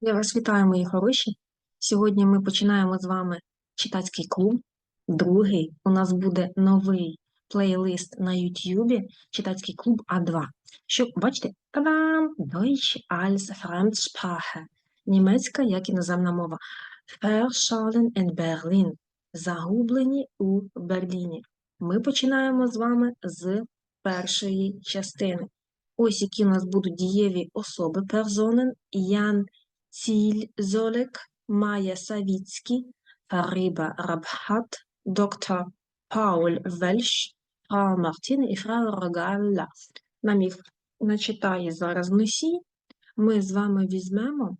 Я вас вітаю, мої хороші. Сьогодні ми починаємо з вами читацький клуб. Другий. У нас буде новий плейлист на YouTube Читацький клуб А2. Що, бачите? Та-дам! Deutsch als Fremdsprache. Німецька як іноземна мова. Verschollen in Berlin. Загублені у Берліні. Ми починаємо з вами з першої частини. Ось які у нас будуть дієві особи персонен. Ян Цільзолик, Майя Савіцький, Фариба Рабхат, доктор Пауль Вельш, Фрау Мартін і фрау Рогалла. Нам їх начитає зараз носій. Ми з вами візьмемо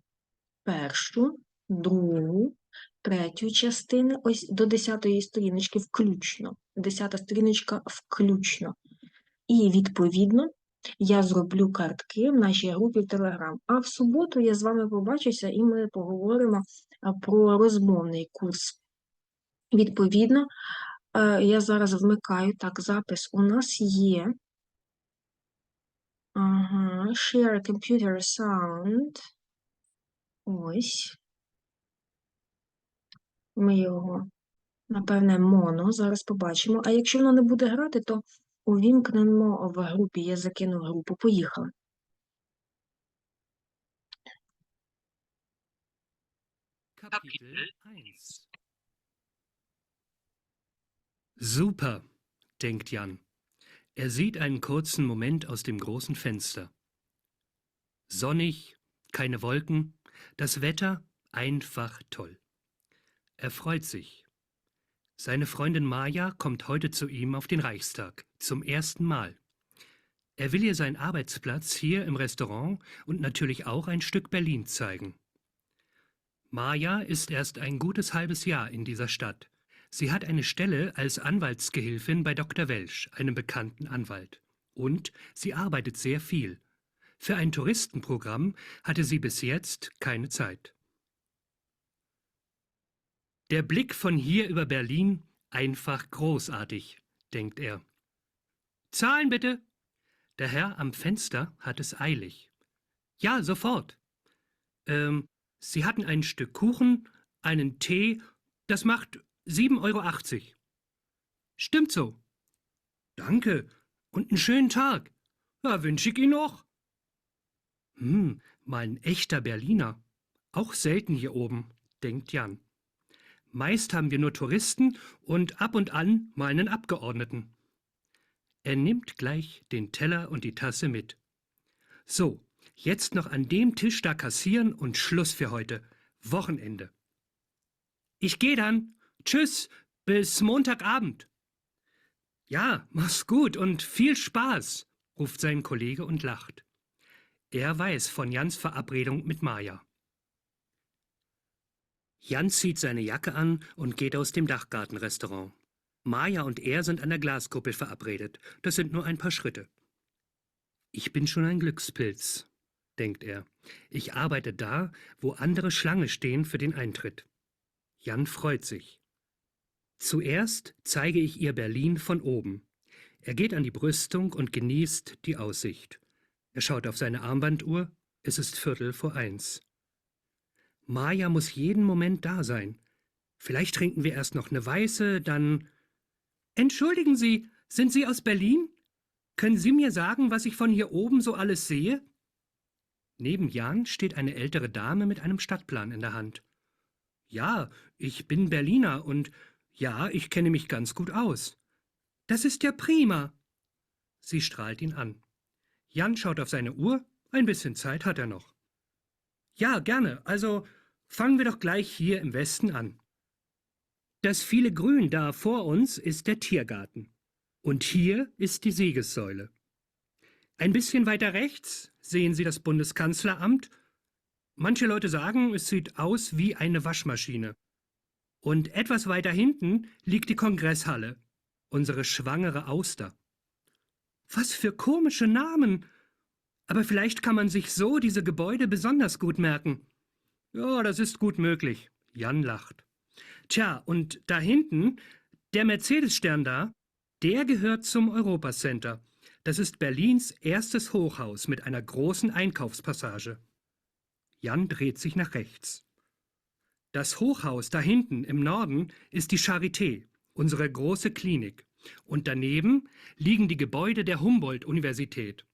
першу, другу, третю частини, ось до десятої сторіночки включно. Десята сторіночка включно. І відповідно я зроблю картки в нашій групі Telegram. А в суботу я з вами побачуся і ми поговоримо про розмовний курс. Відповідно, е, я зараз вмикаю так, запис у нас є. Ага, share computer sound. Ось. Ми його, напевне, моно зараз побачимо. А якщо воно не буде грати, то увімкнемо в групі. Я закину в групу. Поїхали. Kapitel 1 Super, denkt Jan. Er sieht einen kurzen Moment aus dem großen Fenster. Sonnig, keine Wolken, das Wetter einfach toll. Er freut sich. seine Freundin Maja kommt heute zu ihm auf den Reichstag, zum ersten Mal. Er will ihr seinen Arbeitsplatz hier im Restaurant und natürlich auch ein Stück Berlin zeigen. Maja ist erst ein gutes halbes Jahr in dieser Stadt. Sie hat eine Stelle als Anwaltsgehilfin bei Dr. Welsch, einem bekannten Anwalt. Und sie arbeitet sehr viel. Für ein Touristenprogramm hatte sie bis jetzt keine Zeit. Der Blick von hier über Berlin einfach großartig, denkt er. Zahlen bitte. Der Herr am Fenster hat es eilig. Ja, sofort. Ähm, Sie hatten ein Stück Kuchen, einen Tee, das macht 7,80 Euro. Stimmt so. Danke und einen schönen Tag. Ja, wünsche ich Ihnen noch. Hm, mal ein echter Berliner. Auch selten hier oben, denkt Jan. Meist haben wir nur Touristen und ab und an mal einen Abgeordneten. Er nimmt gleich den Teller und die Tasse mit. So, Jetzt noch an dem Tisch da kassieren und Schluss für heute. Wochenende. Ich gehe dann. Tschüss, bis Montagabend. Ja, mach's gut und viel Spaß, ruft sein Kollege und lacht. Er weiß von Jans Verabredung mit Maja. Jan zieht seine Jacke an und geht aus dem Dachgartenrestaurant. Maja und er sind an der Glaskuppel verabredet. Das sind nur ein paar Schritte. Ich bin schon ein Glückspilz, denkt er. Ich arbeite da, wo andere Schlange stehen für den Eintritt. Jan freut sich. Zuerst zeige ich ihr Berlin von oben. Er geht an die Brüstung und genießt die Aussicht. Er schaut auf seine Armbanduhr. Es ist Viertel vor eins. Maja muss jeden Moment da sein. Vielleicht trinken wir erst noch eine weiße, dann. Entschuldigen Sie, sind Sie aus Berlin? Können Sie mir sagen, was ich von hier oben so alles sehe? Neben Jan steht eine ältere Dame mit einem Stadtplan in der Hand. Ja, ich bin Berliner und ja, ich kenne mich ganz gut aus. Das ist ja prima. Sie strahlt ihn an. Jan schaut auf seine Uhr, ein bisschen Zeit hat er noch. Ja, gerne, also fangen wir doch gleich hier im Westen an. Das viele Grün da vor uns ist der Tiergarten. Und hier ist die Siegessäule. Ein bisschen weiter rechts sehen Sie das Bundeskanzleramt. Manche Leute sagen, es sieht aus wie eine Waschmaschine. Und etwas weiter hinten liegt die Kongresshalle, unsere schwangere Auster. Was für komische Namen! Aber vielleicht kann man sich so diese Gebäude besonders gut merken. Ja, das ist gut möglich. Jan lacht. Tja, und da hinten, der Mercedes-Stern da, der gehört zum Europacenter. Das ist Berlins erstes Hochhaus mit einer großen Einkaufspassage. Jan dreht sich nach rechts. Das Hochhaus da hinten im Norden ist die Charité, unsere große Klinik. Und daneben liegen die Gebäude der Humboldt-Universität.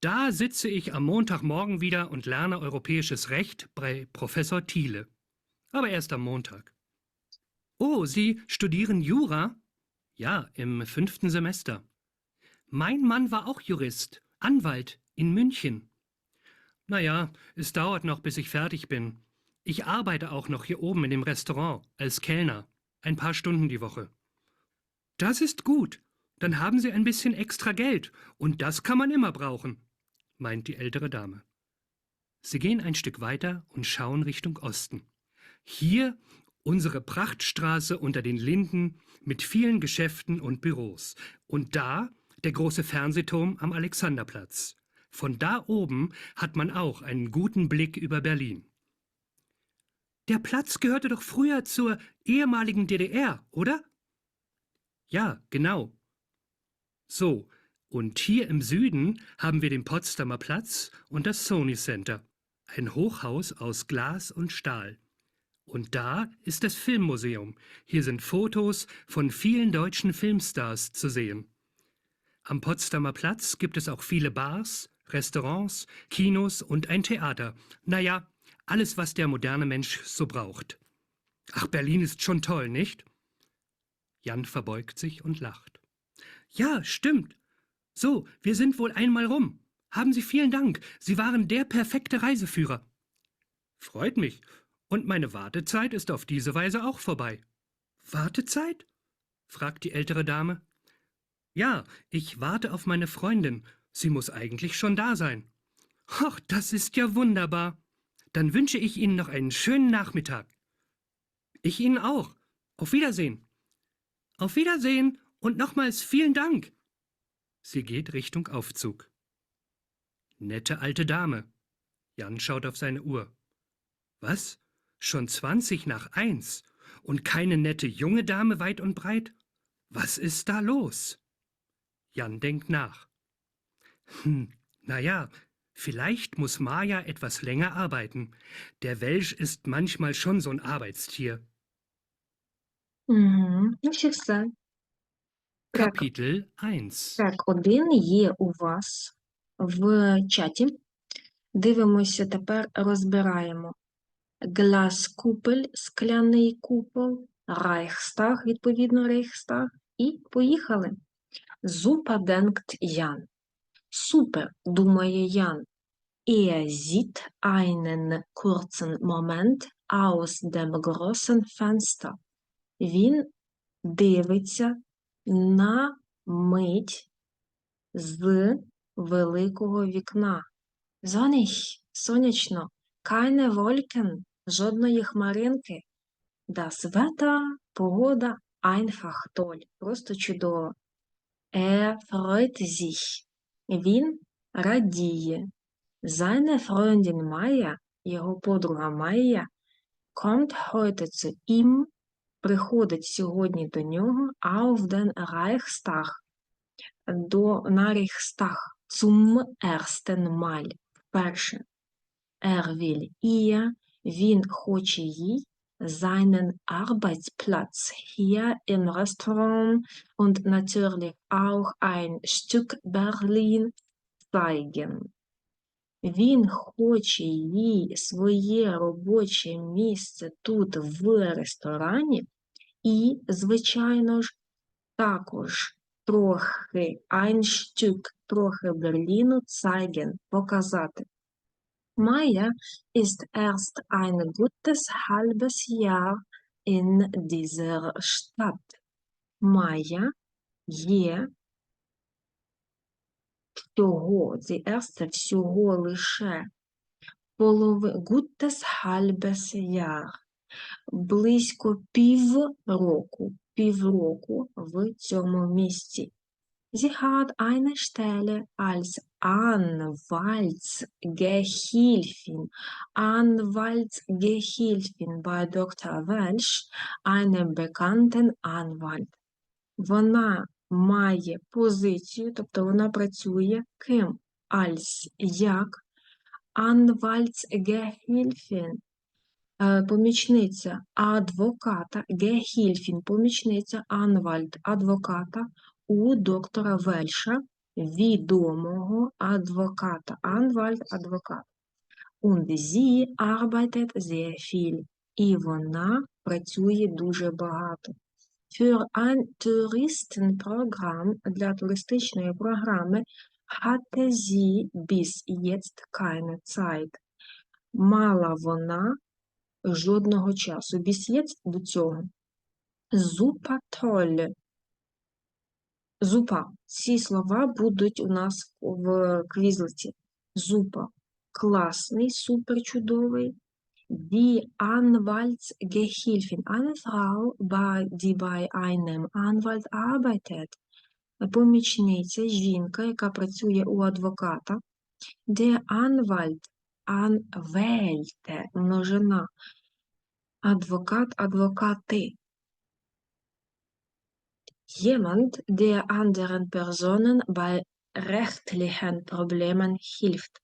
Da sitze ich am Montagmorgen wieder und lerne europäisches Recht bei Professor Thiele. Aber erst am Montag. Oh, Sie studieren Jura? Ja, im fünften Semester. Mein Mann war auch Jurist, Anwalt in München. Naja, es dauert noch, bis ich fertig bin. Ich arbeite auch noch hier oben in dem Restaurant als Kellner, ein paar Stunden die Woche. Das ist gut. Dann haben Sie ein bisschen extra Geld, und das kann man immer brauchen, meint die ältere Dame. Sie gehen ein Stück weiter und schauen Richtung Osten. Hier unsere Prachtstraße unter den Linden mit vielen Geschäften und Büros. Und da der große Fernsehturm am Alexanderplatz. Von da oben hat man auch einen guten Blick über Berlin. Der Platz gehörte doch früher zur ehemaligen DDR, oder? Ja, genau. So, und hier im Süden haben wir den Potsdamer Platz und das Sony Center, ein Hochhaus aus Glas und Stahl. Und da ist das Filmmuseum. Hier sind Fotos von vielen deutschen Filmstars zu sehen. Am Potsdamer Platz gibt es auch viele Bars, Restaurants, Kinos und ein Theater. Naja, alles, was der moderne Mensch so braucht. Ach, Berlin ist schon toll, nicht? Jan verbeugt sich und lacht. Ja, stimmt. So, wir sind wohl einmal rum. Haben Sie vielen Dank. Sie waren der perfekte Reiseführer. Freut mich. Und meine Wartezeit ist auf diese Weise auch vorbei. Wartezeit? fragt die ältere Dame. Ja, ich warte auf meine Freundin. Sie muss eigentlich schon da sein. Ach, das ist ja wunderbar. Dann wünsche ich Ihnen noch einen schönen Nachmittag. Ich Ihnen auch. Auf Wiedersehen. Auf Wiedersehen und nochmals vielen Dank. Sie geht Richtung Aufzug. Nette alte Dame. Jan schaut auf seine Uhr. Was? Schon zwanzig nach eins? Und keine nette junge Dame weit und breit? Was ist da los? Jan denkt nach. Hm, na ja, vielleicht muss Maja etwas länger arbeiten. Der Welsch ist manchmal schon so ein Arbeitstier. Mhm, ein Schicksal. Kapitel 1 так, один є у вас в чаті. Дивимося, тепер розбираємо. Glaskupel, скляний купол, Райхстаг, відповідно, Рейхстаг. І поїхали. Super denkt Jan. Super, думає Ян. Er sieht einen kurzen Moment aus dem großen Fenster. Він дивиться на мить з великого вікна. Sonnig, сонячно, keine Wolken, жодної хмаринки. Das Wetter, погода, einfach просто чудово. Er freut. Він радіє. Seine Freundin Maya, його подруга Майя, kommt heute zu ihm, приходить сьогодні до нього auf den Reichstag, до, на Reichstag, zum ersten Mal, вперше. Er will ihr, він хоче їй, seinen Arbeitsplatz hier im Restaurant und natürlich auch ein Stück Berlin zeigen. Він хоче їй своє робоче місце тут в ресторані і, звичайно ж, також трохи Stück, трохи Берліну zeigen, показати. Майя ist erst ein gutes halbes Jahr in dieser Stadt. Майя є the erste всього лише полови, gutes halbes Jahr, близько півроку, півроку в цьому місці. Sie hat eine Stelle als Anwaltsgehilfin, Anwaltsgehilfin bei Dr. Welsch, einem bekannten Anwalt. Вона має позицію, тобто вона працює ким? Als як Anwaltsgehilfin, е, помічниця адвоката, Гехільфін, помічниця Анвальд, адвоката у доктора Вельша, відомого адвоката. Анвальд, адвокат. Und sie arbeitet sehr viel. І вона працює дуже багато. Für ein Touristenprogramm для туристичної програми hatte sie bis jetzt keine Zeit. Мала вона жодного часу. Bis jetzt до цього. Super toll. Зупа. Ці слова будуть у нас в квізлиці. Зупа. Класний, супер чудовий. Die Anwaltsgehilfin. Eine Frau, die bei einem Anwalt arbeitet. Помічниця, жінка, яка працює у адвоката. Der Anwalt. Anwälte. Множина. Адвокат, адвокати. Jemand, der anderen Personen bei rechtlichen Problemen hilft.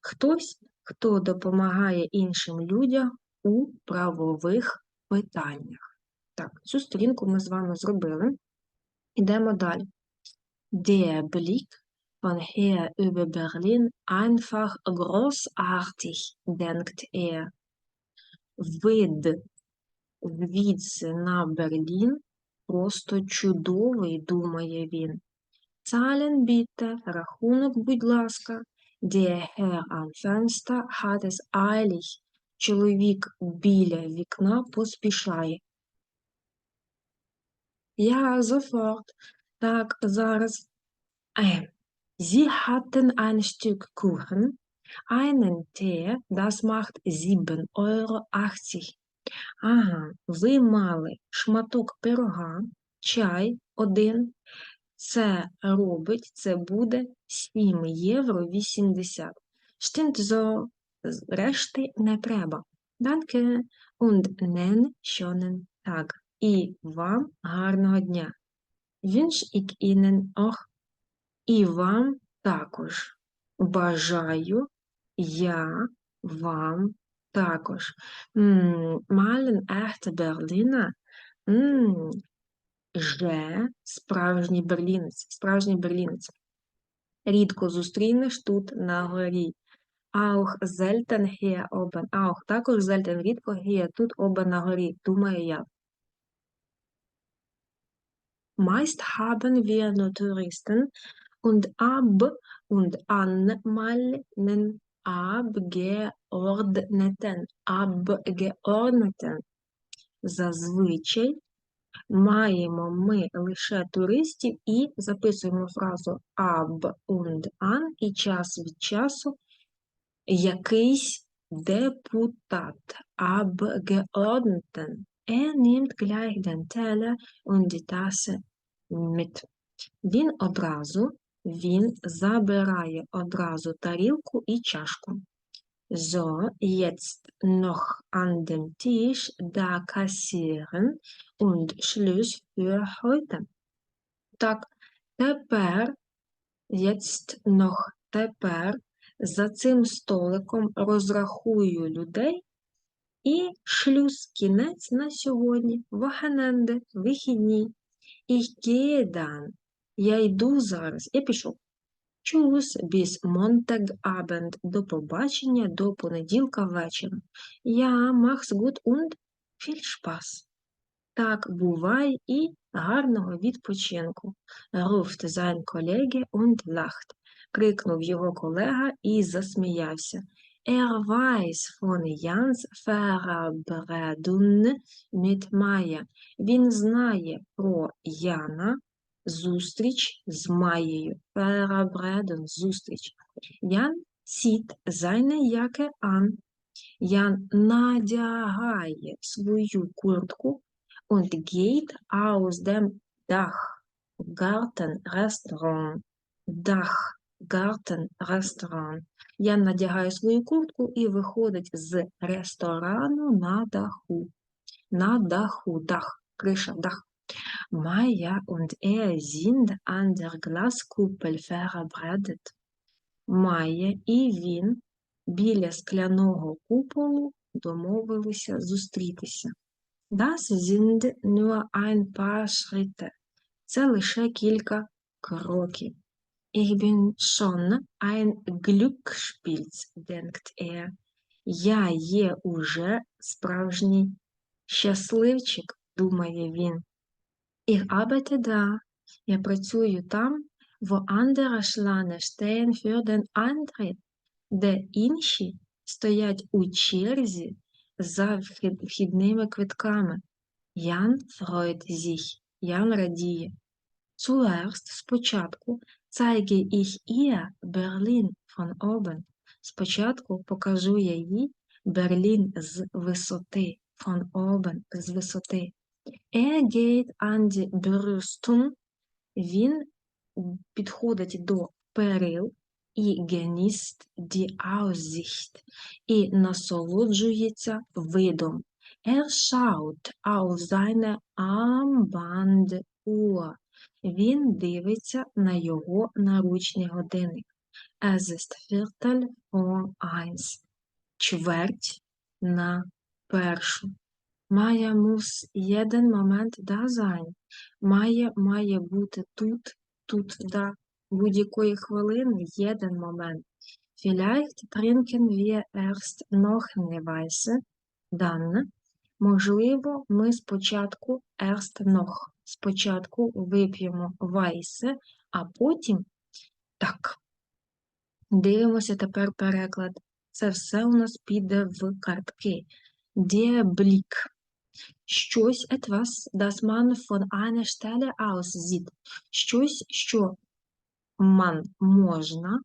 Хтось, хто допомагає іншим людям у правових питаннях. Так, цю сторінку ми з вами зробили. Ідемо далі. Der Blick von her über Berlin einfach großartig, denkt er. Вид звідси на Берлін просто чудовий, думає він. Zahlen bitte, рахунок, будь ласка. Der Herr am Fenster hat es eilig. Чоловік біля вікна поспішає. Ja, sofort. Так, зараз. Äh, Sie hatten ein Stück Kuchen, einen Tee, das macht 7,80 Euro. Ага, ви мали шматок пирога, чай один. Це робить, це буде 7 євро 80. Stimmt so. Решти не треба. Danke und nen schönen Tag. І вам гарного дня. Wünsch ich Ihnen auch. І вам також. Бажаю я вам також. Malen echte Berliner. Же справжній берлінець, справжній берлінець. Рідко зустрінеш тут на горі. Auch selten hier oben. Auch також selten рідко hier тут oben на горі. Думаю я. Meist haben wir nur Touristen und ab und an mal einen Abgeordneten. Abgeordneten. Зазвичай маємо ми лише туристів і записуємо фразу ab und an і час від часу якийсь депутат. Abgeordneten. Er nimmt gleich den Teller und die Tasse mit. Він одразу, він забирає одразу тарілку і чашку. So, jetzt noch an dem Tisch da kassieren und Schluss für heute. Так, тепер, jetzt noch тепер за цим столиком розрахую людей і шлюз кінець на сьогодні. Wochenende, вихідні. Ich gehe dann. Я йду зараз. Я пішов. Tschüss, bis Montagabend. До побачення до понеділка. Ja, mach's gut und Spaß. Так, бувай і гарного відпочинку. Ruft sein Kollege und lacht. Крикнув його колега і засміявся. Er weiß von Jans Verabredung mit Maya. Він знає про Яна зустріч з Маєю. Verabredung – зустріч. Jan zieht seine Jacke an. Ян надягає свою куртку und geht aus dem Dachgartenrestaurant. Dachgartenrestaurant. Ян надягає свою куртку і виходить з ресторану на даху. На даху, дах, криша, дах. Maya und er sind an der Glaskuppel verabredet. Майя і він біля скляного куполу домовилися зустрітися. Das sind nur ein paar Schritte. Це лише кілька кроків. Ich bin schon ein Glücksspilz, denkt er. Я є уже справжній щасливчик, думає він. Ich arbeite da. Я працюю там, wo andere Schlange stehen für den Eintritt, де інші стоять у черзі за вхідними квитками. Jan freut sich. Ян радіє. Zuerst, спочатку, zeige ich ihr Berlin von oben. Спочатку покажу я їй Берлін з висоти. Von oben, з висоти. Er geht an die Brüstung. Він підходить до перил і genießt die Aussicht. І насолоджується видом. Er schaut auf seine Armbanduhr. Він дивиться на його наручний годинник. Es ist Viertel vor eins. Чверть на першу. Має muss jeden Moment da sein. Має має бути тут, тут, да. Будь-якої хвилини jeden момент. Vielleicht trinken wir erst noch eine Weisse, dann. Можливо, ми спочатку erst noch. Спочатку вип'ємо Weisse, а потім так. Дивимося тепер переклад. Це все у нас піде в картки. Blick. Щось etwas, das man von einer Stelle aus sieht. Щось, що man можна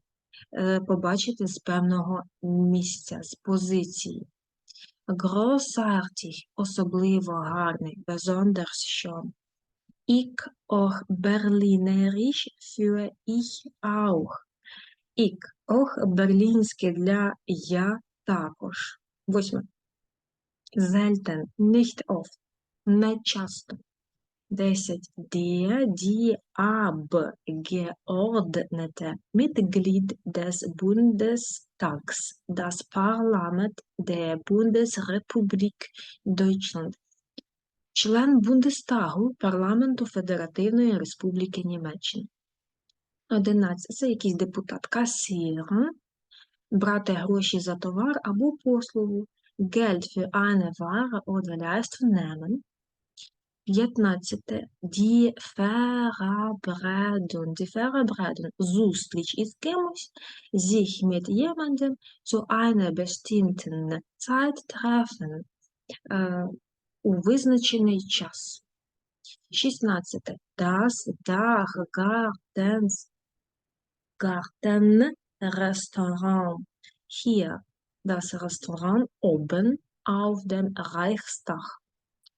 е, побачити з певного місця, з позиції. Großartig, особливо гарний, besonders schön. Ich auch Berlinerisch für ich auch. Ich auch берлінське для я також. Восьме. Selten, nicht oft, не часто. Десять. Der, die abgeordnete Mitglied des Bundestags, das Parlament der Bundesrepublik Deutschland. Член Бундестагу Парламенту Федеративної Республіки Німеччини. 11. Це якийсь депутат. Касір. Брати гроші за товар або послугу. Geld für eine Ware oder Leistung nehmen. 15. Die Verabredung. Die Verabredung. Зустріч із кимось. Sich mit jemandem zu einer bestimmten Zeit treffen. Е, у визначений час. 16. Das Dachgartens Gartenrestaurant. Hier das Restaurant oben auf dem Reichstag.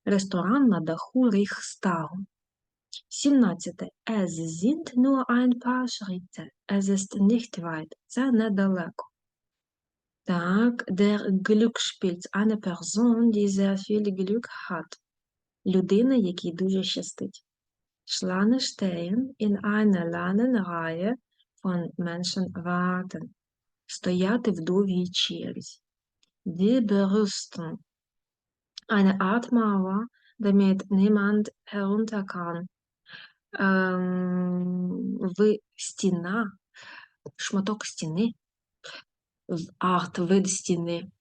Ресторан на даху Рейхстагу. 17. Es sind nur ein paar Schritte. Es ist nicht weit. Це недалеко. Так, der Glücksspilz. Eine Person, die sehr viel Glück hat. Людина, якій дуже щастить. Schlange stehen in einer langen Reihe von Menschen warten. Стояти в довгій черзі. Die Berüstung. Eine Art Mauer, damit niemand herunter kann. Ем, ви стіна, шматок стіни, арт, вид стіни,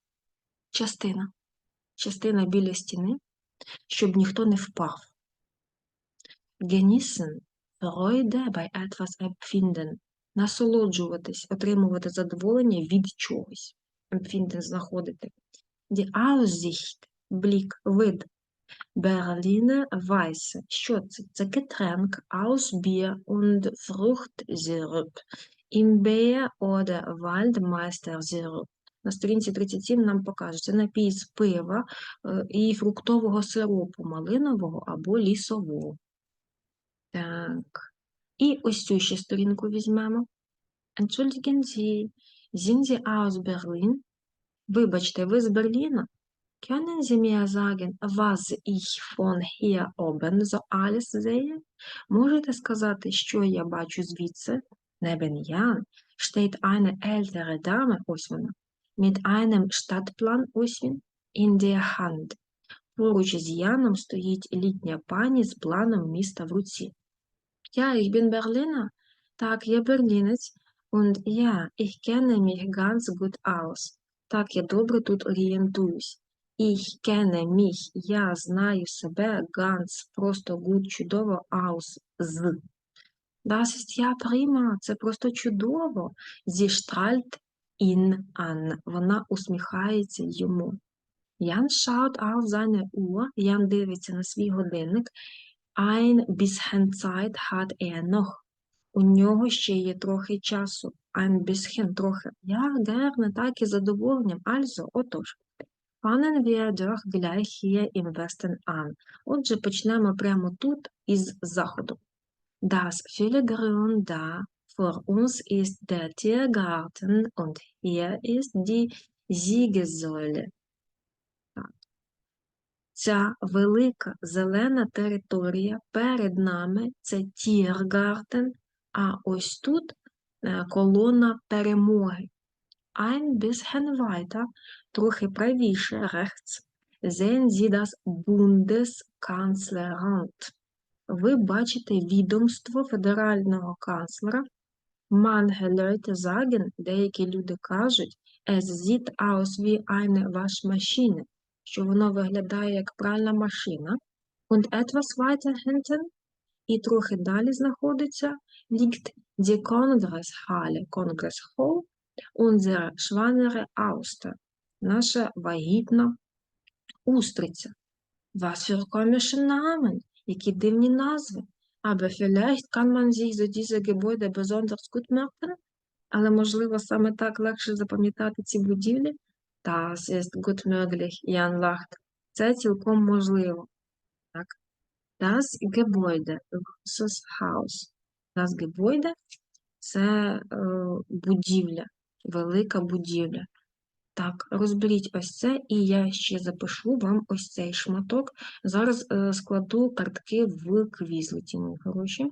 частина. Частина біля стіни, щоб ніхто не впав. Genießen, Freude bei etwas empfinden. Насолоджуватись, отримувати задоволення від чогось. Empfinden – знаходити. Die Aussicht, блік, вид. Berliner Weisse. Що це? Це Getränk aus Bier und Fruchtsirup. Imbeer oder Waldmeistersirup. На сторінці 37 нам покаже, це напій з пива е, і фруктового сиропу, малинового або лісового. Так. І ось цю ще сторінку візьмемо. Entschuldigen Sie, sind Sie aus Berlin? Вибачте, ви з Берліна? Können Sie mir sagen, was ich von hier oben so alles sehe? Можете сказати, що я бачу звідси? Neben Jan steht eine ältere Dame, ось вона. mit einem Stadtplan ось він, in der Hand. Поруч з Яном стоїть літня пані з планом міста в руці. Ja, ich bin Berliner. Так, я берлінець. Und ja, ich kenne mich ganz gut aus. Так, я добре тут орієнтуюсь. Ich kenne mich, я знаю себе ganz, просто gut, чудово, aus, з. Das ist ja prima, це просто чудово. Sie strahlt ihn an. Вона усміхається йому. Jan schaut auf seine Uhr. Ян дивиться на свій годинник. Ein bisschen Zeit hat er noch. У нього ще є трохи часу. Ein bisschen трохи. Ja, gerne, так і з задоволенням. Also, отож. Fangen wir doch gleich hier im Westen an. Отже, почнемо прямо тут із заходу. Das Filigrün da vor uns ist der Tiergarten und hier ist die Siegessäule. Ця велика зелена територія перед нами це Тіргартен, а ось тут е, колона перемоги. Ein bisschen weiter, трохи правіше, rechts, sehen Sie das Bundeskanzleramt. Ви бачите відомство федерального канцлера. Manche Leute sagen, деякі люди кажуть, es sieht aus wie eine Waschmaschine, що воно виглядає як пральна машина. Und etwas weiter hinten, і трохи далі знаходиться, liegt die Kongresshalle, Kongress-Hall, unsere schwangere Auster, наша вагітна устриця. Was für komische Namen, які дивні назви. Aber vielleicht kann man sich so diese Gebäude besonders gut merken, але, можливо, саме так легше запам'ятати ці будівлі. Das ist gut möglich, Jan lacht. Це цілком можливо. Так. Das Gebäude, großes Haus. Das Gebäude – це е, будівля, велика будівля. Так, розберіть ось це, і я ще запишу вам ось цей шматок. Зараз е, складу картки в квізлеті, мої хороші.